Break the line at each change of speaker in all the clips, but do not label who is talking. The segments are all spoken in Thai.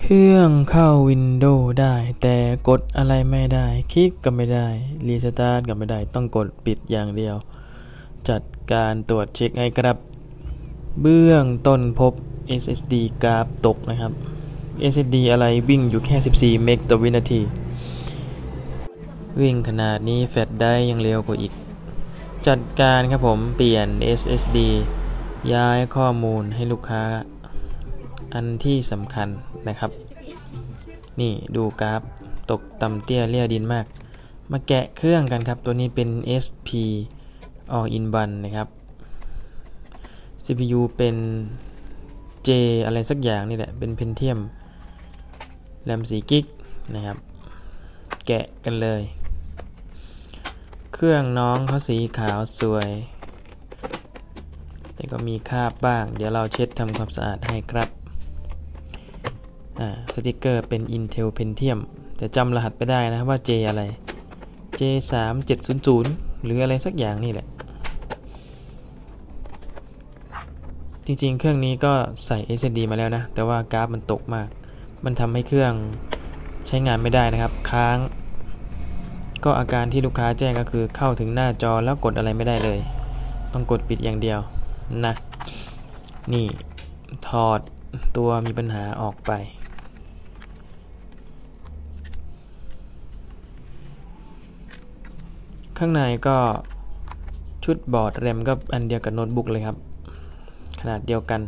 เครื่องเข้าวินโดว์ได้ แต่กดอะไรไม่ได้ คลิกก็ไม่ได้ รีสตาร์ทก็ไม่ได้ ต้องกดปิดอย่างเดียว จัดการตรวจเช็คให้ครับ เบื้องต้นพบ SSD กราฟตกนะครับ SSD อะไรวิ่งอยู่แค่ 14 เมกต่อวินาที วิ่งขนาดนี้แฟลชได้ยังเร็วกว่าอีก จัดการครับผมเปลี่ยน SSD ย้ายข้อมูลให้ลูกค้า อันที่สำคัญนะครับ นี่ดูกราฟตกต่ำเตี้ยเลี่ยดินมาก มาแกะเครื่องกันครับ ตัวนี้เป็น SP All in One นะครับ CPU เป็น J อะไรสักอย่างนี่แหละ เป็น Pentium แรม4กิกนะครับ แกะกันเลย เครื่องน้องเขาสีขาวสวย แต่ก็มีคราบบ้าง เดี๋ยวเราเช็ดทำความสะอาดให้ครับ สติกเกอร์เป็น Intel Pentium แต่จำรหัสไปได้นะว่า J อะไร J 3 7 0 0 หรืออะไรสักอย่างนี่แหละ จริงๆ เครื่องนี้ก็ใส่ SSD มาแล้วนะ แต่ว่ากราฟมันตกมาก มันทำให้เครื่องใช้งานไม่ได้นะครับ ค้าง ก็อาการที่ลูกค้าแจ้งก็คือเข้าถึงหน้าจอแล้วกดอะไรไม่ได้เลย ต้องกดปิดอย่างเดียวนะ นี่ถอดตัวมีปัญหาออกไป ข้างในก็ชุดบอร์ดแรมก็อันเดียวกับโน้ตบุ๊กเลยครับ ขนาดเดียวกัน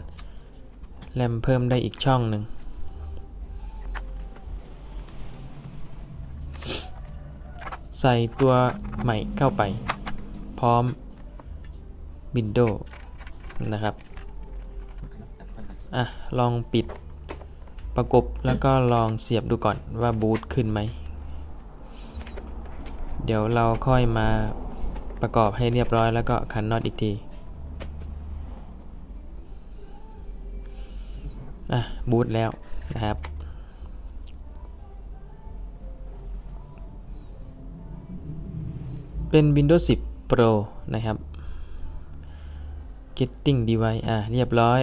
แรมเพิ่มได้อีกช่องหนึ่งใส่ตัวใหม่เข้าไป พร้อม Windows นะครับ อะ ลองปิดประกบแล้วก็ลองเสียบดูก่อนว่าบูตขึ้นไหม เดี๋ยวเราค่อยมาประกอบให้เรียบร้อยแล้วก็คันน็อตอีกทีอะบูตแล้วนะครับเป็น Windows 10 Pro นะครับ Getting Device อะเรียบร้อย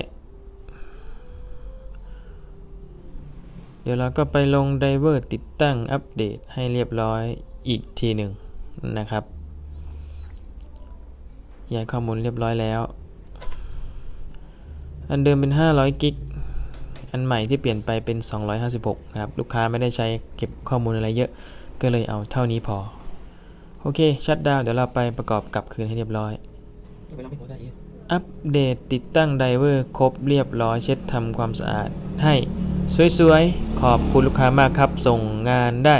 เดี๋ยวเราก็ไปลงไดเวอร์ติดตั้งอัปเดตให้เรียบร้อย อีกทีหนึ่งนะครับ ย้ายข้อมูลเรียบร้อยแล้ว อันเดิมเป็น 500 กิก อันใหม่ที่เปลี่ยนไปเป็น 256 นะครับ ลูกค้าไม่ได้ใช้เก็บข้อมูลอะไรเยอะ ก็เลยเอาเท่านี้พอ โอเค ชัดดาวเดี๋ยวเราไปประกอบกลับคืนให้เรียบร้อย อัปเดตติดตั้งไดเวอร์ครบเรียบร้อย เช็ดทำความสะอาดให้สวยๆ ขอบคุณลูกค้ามากครับ ส่งงานได้